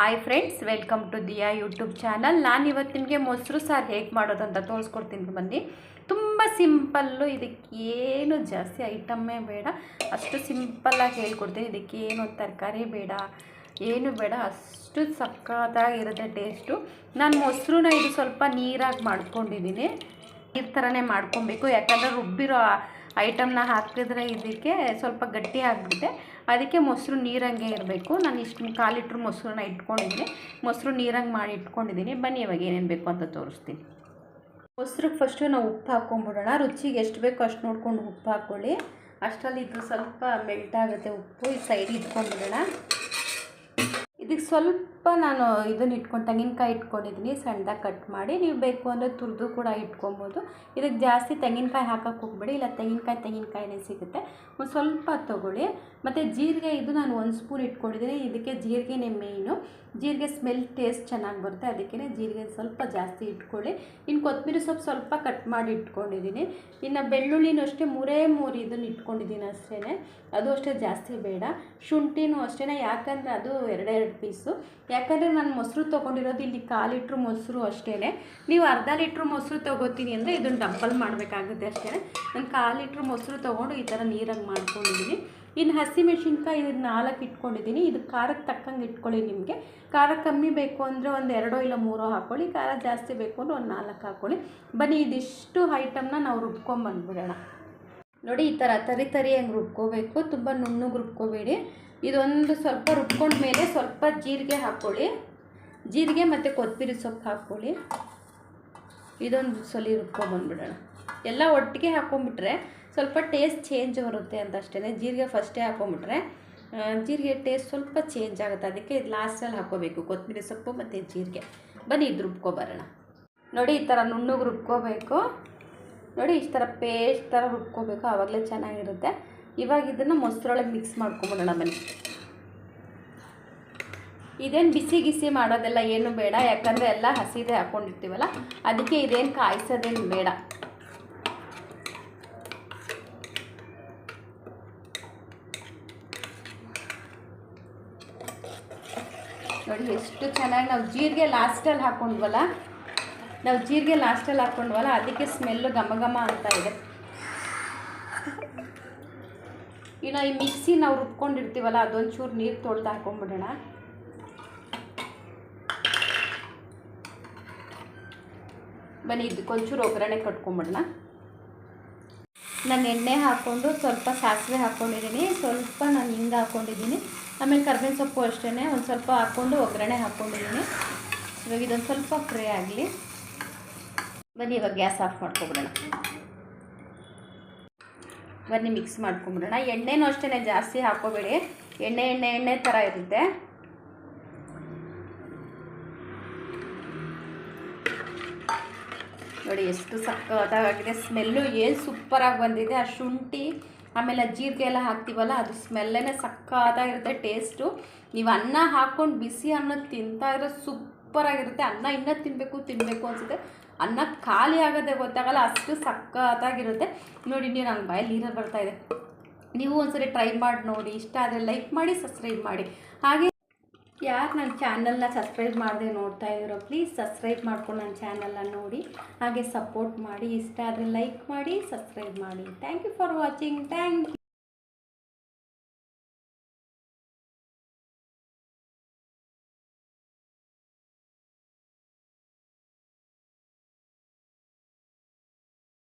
Hi friends welcome to Diya YouTube channel ನಾನು ಇವತ್ತು ನಿಮಗೆ ಮೊಸರು ಸಾರು ಹೇಗೆ ಮಾಡೋದು ಅಂತ ತೋರಿಸ್ಕೊಡ್ತೀನಿ ಬನ್ನಿ. ತುಂಬ ಸಿಂಪಲ್ಲು ಇದಕ್ಕೇನು ಜಾಸ್ತಿ ಐಟಮ್ಮೇ ಬೇಡ. ಅಷ್ಟು ಸಿಂಪಲ್ಲಾಗಿ ಹೇಳ್ಕೊಡ್ತೀನಿ. ಇದಕ್ಕೇನು ತರಕಾರಿ ಬೇಡ, ಏನು ಬೇಡ. ಅಷ್ಟು ಸಕ್ಕತ್ತಾಗಿರುತ್ತೆ ಟೇಸ್ಟು ನಾನು ಮೊಸರನ್ನ ಇದು ಸ್ವಲ್ಪ ನೀರಾಗಿ ಮಾಡ್ಕೊಂಡಿದ್ದೀನಿ ನೀರು ಥರನೇ ಮಾಡ್ಕೊಬೇಕು. ಯಾಕಂದರೆ ರುಬ್ಬಿರೋ ಐಟಮ್ನ ಹಾಕಿದ್ರೆ ಇದಕ್ಕೆ ಸ್ವಲ್ಪ ಗಟ್ಟಿ ಆಗಿಬಿಟ್ಟೆ ಅದಕ್ಕೆ ಮೊಸರು ನೀರಂಗೆ ಇರಬೇಕು. ನಾನು ಇಷ್ಟು ಕಾಲು ಲೀಟ್ರ್ ಮೊಸರನ್ನ ಇಟ್ಕೊಂಡಿದ್ದೀನಿ. ಮೊಸರು ನೀರಂಗೆ ಮಾಡಿ ಇಟ್ಕೊಂಡಿದ್ದೀನಿ. ಬನ್ನಿ ಇವಾಗ ಏನೇನು ಬೇಕು ಅಂತ ತೋರಿಸ್ತೀನಿ. ಮೊಸರಿಗೆ ಫಸ್ಟು ನಾವು ಉಪ್ಪು ಹಾಕ್ಕೊಂಬಿಡೋಣ. ರುಚಿಗೆ ಎಷ್ಟು ಬೇಕೋ ಅಷ್ಟು ನೋಡ್ಕೊಂಡು ಉಪ್ಪು ಹಾಕ್ಕೊಳ್ಳಿ. ಅಷ್ಟರಲ್ಲಿ ಇದು ಸ್ವಲ್ಪ ಮೆಲ್ಟ್ ಆಗುತ್ತೆ ಉಪ್ಪು. ಈ ಸೈಡ್ ಇಟ್ಕೊಂಡ್ಬಿಡೋಣ. ಇದಕ್ಕೆ ಸ್ವಲ್ಪ ನಾನು ಇದನ್ನು ಇಟ್ಕೊಂಡು ತೆಂಗಿನಕಾಯಿ ಇಟ್ಕೊಂಡಿದ್ದೀನಿ ಸಣ್ಣದಾಗಿ ಕಟ್ ಮಾಡಿ, ನೀವು ಬೇಕು ಅಂದರೆ ತುರಿದು ಕೂಡ ಇಟ್ಕೊಬೋದು. ಇದಕ್ಕೆ ಜಾಸ್ತಿ ತೆಂಗಿನಕಾಯಿ ಹಾಕಕ್ಕೆ ಹೋಗ್ಬೇಡಿ, ಇಲ್ಲ ತೆಂಗಿನಕಾಯಿ ತೆಂಗಿನಕಾಯಿನೇ ಸಿಗುತ್ತೆ. ಒಂದು ಸ್ವಲ್ಪ ತೊಗೊಳ್ಳಿ. ಮತ್ತು ಜೀರಿಗೆ ಇದು ನಾನು ಒಂದು ಸ್ಪೂನ್ ಇಟ್ಕೊಂಡಿದ್ದೀನಿ ಇದಕ್ಕೆ ಜೀರಿಗೆನೇ ಮೇಯ್ನು. ಜೀರಿಗೆ ಸ್ಮೆಲ್ ಟೇಸ್ಟ್ ಚೆನ್ನಾಗಿ ಬರುತ್ತೆ ಅದಕ್ಕೇ ಜೀರಿಗೆ ಸ್ವಲ್ಪ ಜಾಸ್ತಿ ಇಟ್ಕೊಳ್ಳಿ. ಇನ್ನು ಕೊತ್ತಂಬರಿ ಸೊಪ್ಪು ಸ್ವಲ್ಪ ಕಟ್ ಮಾಡಿ ಇಟ್ಕೊಂಡಿದ್ದೀನಿ ಇನ್ನು ಬೆಳ್ಳುಳ್ಳಿನೂ ಅಷ್ಟೇ, ಮೂರೇ ಮೂರು ಇದನ್ನು ಇಟ್ಕೊಂಡಿದ್ದೀನಿ ಅಷ್ಟೇ ಅದು ಅಷ್ಟೇ ಜಾಸ್ತಿ ಬೇಡ. ಶುಂಠಿನೂ ಅಷ್ಟೇ ಯಾಕಂದರೆ ಅದು ಎರಡೆರಡು ಪೀಸು ಯಾಕಂದರೆ ನಾನು ಮೊಸರು ತೊಗೊಂಡಿರೋದು ಇಲ್ಲಿ ಕಾಲು ಲೀಟ್ರ್ ಮೊಸರು ಅಷ್ಟೇ ನೀವು ಅರ್ಧ ಲೀಟ್ರ್ ಮೊಸರು ತೊಗೋತೀನಿ ಅಂದರೆ ಇದನ್ನು ಡಂಪಲ್ ಮಾಡಬೇಕಾಗುತ್ತೆ ಅಷ್ಟೇ ನಾನು ಕಾಲು ಲೀಟ್ರ್ ಮೊಸರು ತೊಗೊಂಡು ಈ ಥರ ನೀರಂಗೆ ಮಾಡ್ಕೊಂಡಿದ್ದೀನಿ ಇನ್ನು ಹಸಿಮೆಣ್ಸಿನ್ಕಾಯಿ ಇದನ್ನು ನಾಲ್ಕು ಇಟ್ಕೊಂಡಿದ್ದೀನಿ ಇದು ಖಾರಕ್ಕೆ ತಕ್ಕಂಗೆ ಇಟ್ಕೊಳ್ಳಿ ನಿಮಗೆ. ಖಾರ ಕಮ್ಮಿ ಬೇಕು ಅಂದರೆ ಒಂದು ಎರಡೋ ಇಲ್ಲ ಮೂರೋ ಹಾಕ್ಕೊಳ್ಳಿ ಖಾರ ಜಾಸ್ತಿ ಬೇಕು ಅಂದರೆ ಒಂದು ನಾಲ್ಕು ಹಾಕ್ಕೊಳ್ಳಿ ಬನ್ನಿ, ಇದಿಷ್ಟು ಐಟಮ್ನ ನಾವು ರುಬ್ಕೊಂಬಂದ್ಬಿಡೋಣ ನೋಡಿ, ಈ ಥರ ತರಿ ತರಿ ಹಂಗೆ ರುಬ್ಕೋಬೇಕು. ತುಂಬ ನುಣ್ಣಗೆ ರುಬ್ಕೋಬೇಡಿ. ಇದೊಂದು ಸ್ವಲ್ಪ ರುಬ್ಕೊಂಡ ಮೇಲೆ ಸ್ವಲ್ಪ ಜೀರಿಗೆ ಹಾಕ್ಕೊಳ್ಳಿ. ಜೀರಿಗೆ ಮತ್ತು ಕೊತ್ತಂಬರಿ ಸೊಪ್ಪು ಹಾಕ್ಕೊಳ್ಳಿ. ಇದೊಂದು ಸಲ ರುಬ್ಕೊಂಬಂದ್ಬಿಡೋಣ ಎಲ್ಲ ಒಟ್ಟಿಗೆ ಹಾಕ್ಕೊಂಬಿಟ್ರೆ ಸ್ವಲ್ಪ ಟೇಸ್ಟ್ ಚೇಂಜ್ ಬರುತ್ತೆ ಅಂತ ಅಷ್ಟೇ ಜೀರಿಗೆ ಫಸ್ಟೇ ಹಾಕ್ಕೊಂಬಿಟ್ರೆ ಜೀರಿಗೆ ಟೇಸ್ಟ್ ಸ್ವಲ್ಪ ಚೇಂಜ್ ಆಗುತ್ತೆ. ಅದಕ್ಕೆ ಇದು ಲಾಸ್ಟಲ್ಲಿ ಹಾಕ್ಕೋಬೇಕು ಕೊತ್ತಂಬರಿ ಸೊಪ್ಪು ಮತ್ತು ಜೀರಿಗೆ. ಬನ್ನಿ, ಇದು ರುಬ್ಕೊಬರೋಣ ನೋಡಿ, ಈ ಥರ ನುಣ್ಣಗೆ ರುಬ್ಕೋಬೇಕು. ನೋಡಿ ಇಷ್ಟು ಥರ ಪೇಸ್ಟ್ ಥರ ರುಬ್ಕೋಬೇಕು ಆವಾಗಲೇ ಚೆನ್ನಾಗಿರುತ್ತೆ. ಇವಾಗ ಇದನ್ನು ಮೊಸರೊಳಗೆ ಮಿಕ್ಸ್ ಮಾಡ್ಕೊಂಬಿಡೋಣ ಬನ್ನಿ. ಇದೇನು ಬಿಸಿ ಗಿಸಿ ಮಾಡೋದೆಲ್ಲ ಏನು ಬೇಡ, ಯಾಕಂದರೆ ಎಲ್ಲ ಹಸಿದೇ ಹಾಕ್ಕೊಂಡಿರ್ತೀವಲ್ಲ ಅದಕ್ಕೆ ಇದೇನು ಕಾಯಿಸೋದೇನು ಬೇಡ. ನೋಡಿ ಎಷ್ಟು ಚೆನ್ನಾಗಿ ನಾವು ಜೀರಿಗೆ ಲಾಸ್ಟಲ್ಲಿ ಹಾಕ್ಕೊಂಡ್ವಲ್ಲ ನಾವು ಜೀರಿಗೆ ಲಾಸ್ಟಲ್ಲಿ ಹಾಕ್ಕೊಂಡ್ವಲ್ಲ ಅದಕ್ಕೆ ಸ್ಮೆಲ್ಲು ಘಮ ಘಮ ಅಂತ ಇದೆ. ಇನ್ನು ಈ ಮಿಕ್ಸಿ ನಾವು ರುಬ್ಕೊಂಡಿರ್ತೀವಲ್ಲ, ಅದೊಂಚೂರು ನೀರು ತೊಳೆದು ಹಾಕ್ಕೊಂಬಿಡೋಣ ಬನ್ನಿ, ಇದಕ್ಕೊಂಚೂರು ಒಗ್ಗರಣೆ ಕಟ್ಕೊಂಬಿಡೋಣ. ನಾನು ಎಣ್ಣೆ ಹಾಕ್ಕೊಂಡು, ಸ್ವಲ್ಪ ಸಾಸಿವೆ ಹಾಕ್ಕೊಂಡಿದ್ದೀನಿ ಸ್ವಲ್ಪ ನಾನು ಹಿಂಗೆ ಹಾಕ್ಕೊಂಡಿದ್ದೀನಿ ಆಮೇಲೆ ಕರ್ಬೇವಿನ ಸೊಪ್ಪು ಅಷ್ಟೇ ಒಂದು ಸ್ವಲ್ಪ ಹಾಕ್ಕೊಂಡು ಒಗ್ಗರಣೆ ಹಾಕ್ಕೊಂಡಿದ್ದೀನಿ ಇವಾಗ ಇದೊಂದು ಸ್ವಲ್ಪ ಫ್ರೈ ಆಗಲಿ. ಬನ್ನಿ, ಇವಾಗ ಗ್ಯಾಸ್ ಆಫ್ ಮಾಡ್ಕೊಬಿಡೋಣ. ಬನ್ನಿ, ಮಿಕ್ಸ್ ಮಾಡ್ಕೊಂಬಿಡೋಣ. ಎಣ್ಣೆನೂ ಅಷ್ಟೇ ಜಾಸ್ತಿ ಹಾಕೋಬೇಡಿ ಎಣ್ಣೆ ಎಣ್ಣೆ ಎಣ್ಣೆ ಥರ ಇರುತ್ತೆ. ನೋಡಿ, ಎಷ್ಟು ಸಕ್ಕತ್ತಾಗಿದೆ ಸ್ಮೆಲ್ಲು ಏನು ಸೂಪರಾಗಿ ಬಂದಿದೆ. ಆ ಶುಂಠಿ, ಆಮೇಲೆ ಜೀರಿಗೆ ಎಲ್ಲ ಹಾಕ್ತೀವಲ್ಲ, ಅದು ಸ್ಮೆಲ್ಲೇ ಸಕ್ಕತ್ತಾಗಿರುತ್ತೆ ಟೇಸ್ಟು. ನೀವು ಅನ್ನ ಹಾಕ್ಕೊಂಡು ಬಿಸಿ ಅನ್ನ ತಿಂತಾ ಇರೋ ಸೂಪರಾಗಿರುತ್ತೆ. ಅನ್ನ ಇನ್ನೂ ತಿನ್ನಬೇಕು ತಿನ್ನಬೇಕು ಅನಿಸುತ್ತೆ. ಅನ್ನ ಖಾಲಿ ಆಗೋದೇ ಗೊತ್ತಾಗಲ್ಲ ಅಷ್ಟು ಸಕ್ಕತ್ತಾಗಿರುತ್ತೆ ನೋಡಿ, ನೀವು ನಂಗೆ ಬಾಯಲ್ಲಿ ನೀರಲ್ಲಿ ಬರ್ತಾ ಇದೆ. ನೀವು ಒಂದ್ಸರಿ ಟ್ರೈ ಮಾಡಿ ನೋಡಿ. ಇಷ್ಟ ಆದರೆ ಲೈಕ್ ಮಾಡಿ ಸಬ್ಸ್ಕ್ರೈಬ್ ಮಾಡಿ. ಹಾಗೆ ಯಾರು ನನ್ನ ಚಾನಲ್ನ ಸಬ್ಸ್ಕ್ರೈಬ್ ಮಾಡದೆ ನೋಡ್ತಾ ಇದ್ದೀರೋ ಪ್ಲೀಸ್ ಸಬ್ಸ್ಕ್ರೈಬ್ ಮಾಡ್ಕೊಂಡು ನನ್ನ ಚಾನಲ್ನ ನೋಡಿ. ಹಾಗೆ ಸಪೋರ್ಟ್ ಮಾಡಿ. ಇಷ್ಟ ಆದರೆ ಲೈಕ್ ಮಾಡಿ ಸಬ್ಸ್ಕ್ರೈಬ್ ಮಾಡಿ. Thank you for watching thank you